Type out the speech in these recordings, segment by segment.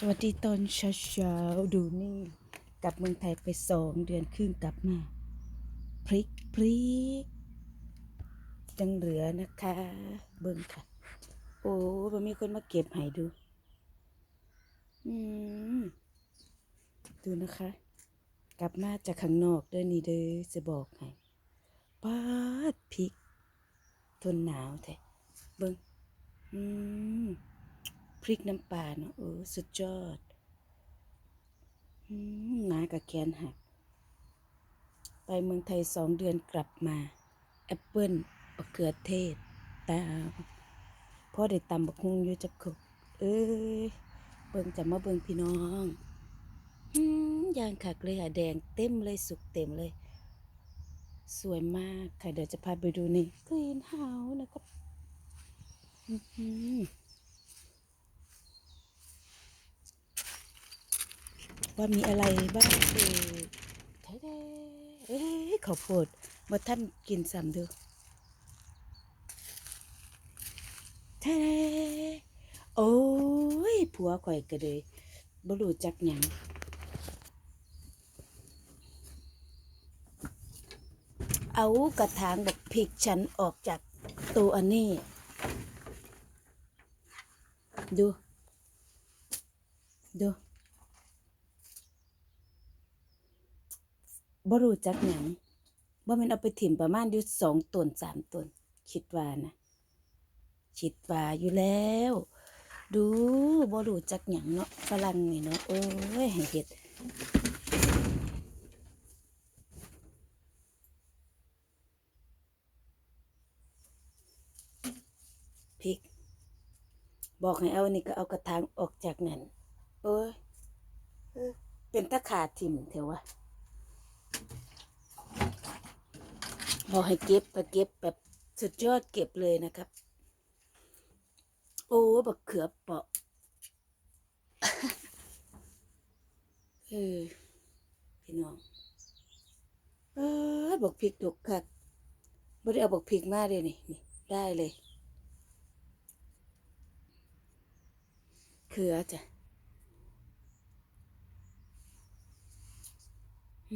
สวัสดีตอนเช้าๆดูนี่กลับเมืองไทยไปสองเดือนครึ่งกลับมา พริกพริกยังเหลือนะคะ เบิ่งค่ะ โอ้มันมีคนมาเก็บให้ดู อืม ดูนะคะ กลับมาจากข้างนอกเด้อนี่เด้อจะบอกให้ปาดพริก ทนหนาวแท้เบิ่งอืม พริกน้ำปลาเนาะเออสุดยอดหนากับแขนหัก ไปเมืองไทยสองเดือนกลับมา แอปเปิ้ลมะเขือเทศ ตาพ่อได้ตำบักฮุงอยู่จักคุกเอ้ยเบิ่งจะมาเบิ่งพี่น้องอืมยางขักเลยค่ะแดงเต็มเลยสุกเต็มเลย สวยมากค่ะเดี๋ยวจะพาไปดูนี่กรีนเฮานะครับอื้อหือ ว่ามีอะไรบ้างเออแท้ๆเอ้ยข้าวโพดมาท่านกินซ้ำดูแท้ๆโอ้ยผัวข่อยก็เลยบ่รู้จักหยังเอากระถางแบบพริกฉันออกจากตัวอันนี้ ดู ดู บ่รู้จักหยังบ่แม่นเอาไปถิ่มประมาณอยู่สองต้นสามต้นคิดว่านะคิดว่าอยู่แล้ว ดูบ่รู้จักหยังเนาะฝรั่งนี่เนาะโอ้ยให้เฮ็ดพริก บอกให้เอานี่ก็เอากระถางออกจากนั่นโอ้ยเออเป็นตะขาดถิ่มเถอะวะ บอกให้เก็บก็เก็บแบบสุดยอดเก็บเลยนะครับ โอ้บักเขือเปาะเออพี่น้องเออบักพริกดกคักบ่ได้เอาบักพริกมาเลยนี่นี่ ได้เลย เขือจ้ะอืม บ่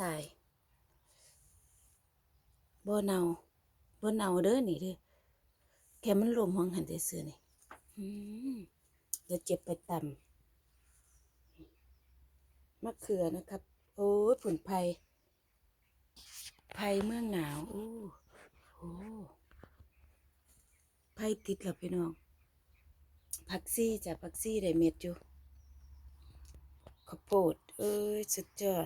ตายบ่เน่าบ่เน่าเด้อนี่เด้อแค่มันลมห้องหันซื่อๆนี่อืมเดี๋ยวเจ็บไปตำมะเขือนะครับ โอ้ยผลไผ่ไผ่เมืองหนาว โอ้โห ไผ่ติดแล้วพี่น้องผักซี่จ้ะผักซี่ได้เม็ดอยู่ข้าวโพดเอ้ยสุดยอด